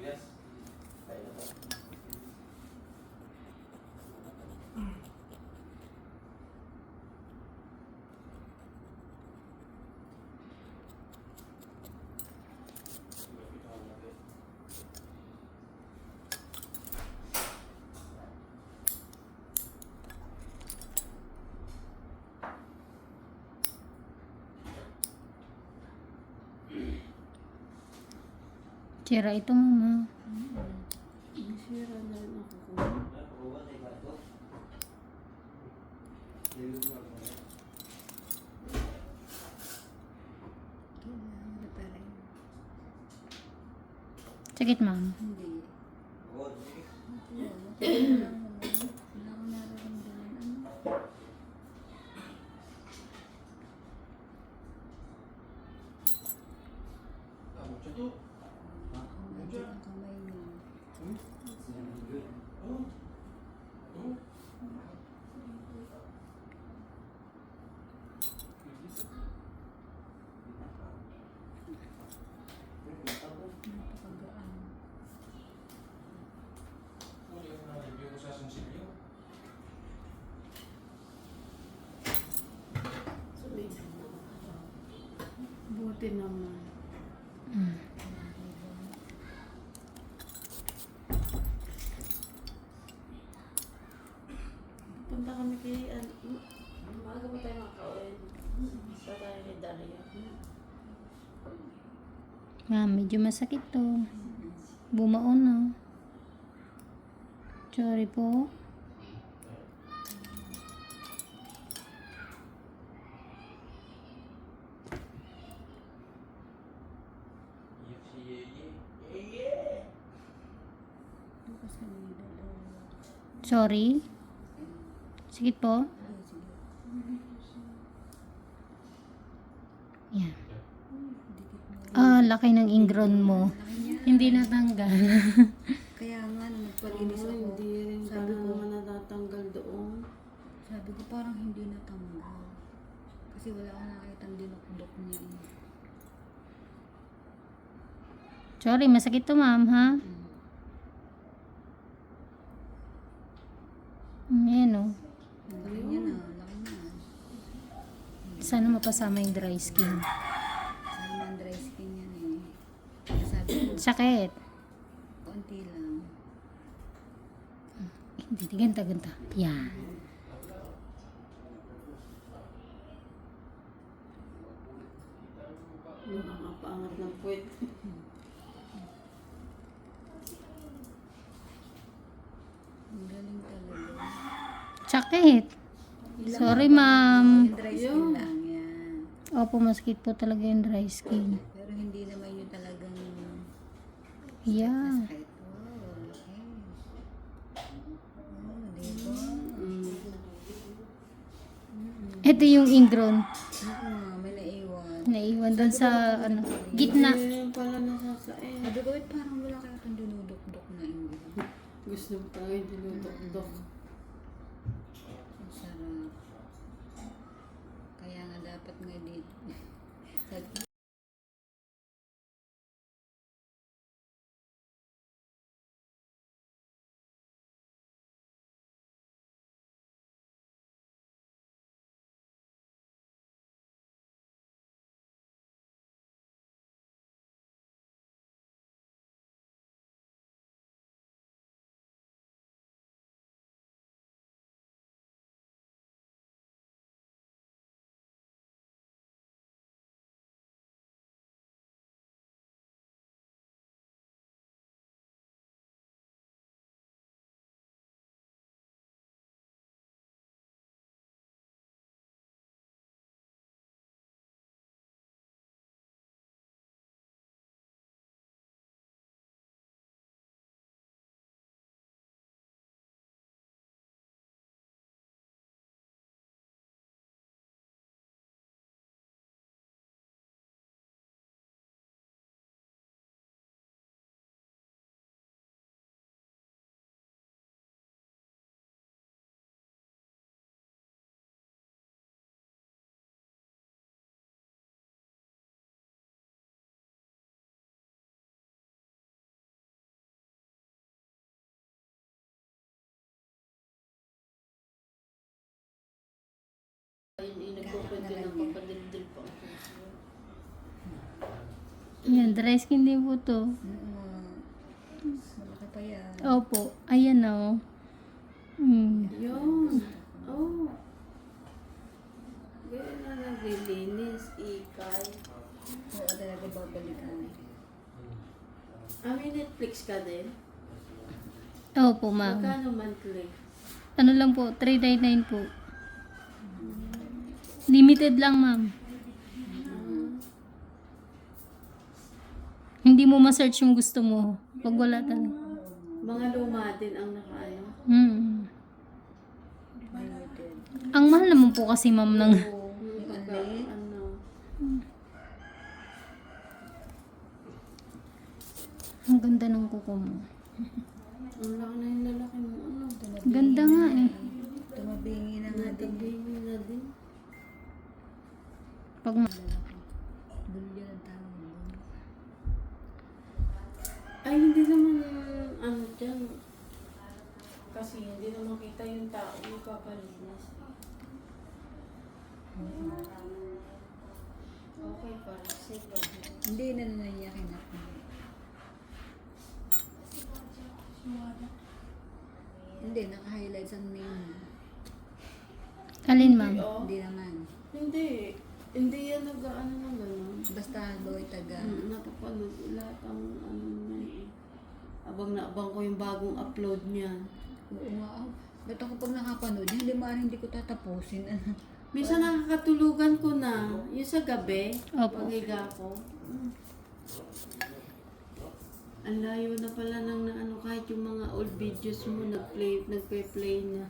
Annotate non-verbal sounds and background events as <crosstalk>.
Yes. Tira ito mama. Nasira na rin ako ko. Sakit ma'am. Hindi. Wala akong nararamdaman. Ano? Medyo ang kamay niya. Napakagaan. Buti naman. Mm. Punta kami kay, ano, maaga pa tayo makakauwi. Sa tayo kay Daria. Ma'am, medyo masakit to. Bumaon na. Sorry po. Sorry. Sakit po. Sige. Yan. Ah, laki ng ingron mo. Hindi natanggal. <laughs> Kaya nga, nagpalinis ako, hindi rin sabi ko, naman natatanggal doon. sabi ko parang hindi natanggal. Kasi wala akong nakitang dinukdok niya. Sorry, masakit to ma'am, ha? Mm, Ayan o. Ang laki niya na, laki niya. Mapasama yung dry skin. Sana man dry skin yan eh. Sabi ko, Sakit. konti lang. Hindi, ganta, ganta. Yan. Nakakapaangat ng puwet. <laughs> Ang galing talaga. Sakit. Sorry, ma'am. Yung dry skin. Opo, masakit po talaga yung dry skin. Pero hindi naman yung talagang Yeah. sakit. Oh, okay. Oh, diba? Ito yung ingron. Oo, may naiwan. Naiwan doon sa ano, gitna. Rin pala nasasain. Sabi ko, "Wait, parang wala kaya kang dinudok-dok na ingin. Gusto mo talaga yung Pinaka niya. Pinapapadildil pa ako. Yan, dry skin din po to. Malaki pa yan. Opo. Ayan na oh. Mm. Yun. Oh. Ganyan na naglilinis, ikay. Oo, talaga babalikan. Ah, may Netflix ka din? Opo, ma'am. Magkano monthly? Ano lang po, 399 po. Limited lang, ma'am. Hindi mo ma-search yung gusto mo. Pag wala talaga. Mga luma din ang nakaano. Mm. Ang mahal naman po kasi, ma'am, ng... Ano. Ang ganda ng kuko mo. Ang laki na yung lalaki mo. Ano? Ganda nga eh. Pag. Ay, hindi naman, ano dyan. Kasi hindi naman kita yung tao yung papalinis. Okay, para safe. Hindi na na niya kinap. Hindi, naka-highlights ang name. Alin, ma'am? Hindi naman. Hindi. Hindi yan nag-ano ng gano'n. Basta doy taga. Mm, napapanood ko lahat ang ano na eh. Abang na abang ko yung bagong upload niyan. Oo nga. Ba't ako pag nakapanood, yung lima hindi ko tatapusin. Minsan nakakatulugan ko na, yung sa gabi, Opo. paghiga ko. Mm. Ang layo na pala ng na ano, kahit yung mga old videos mo, nag-play, nagpe-play na.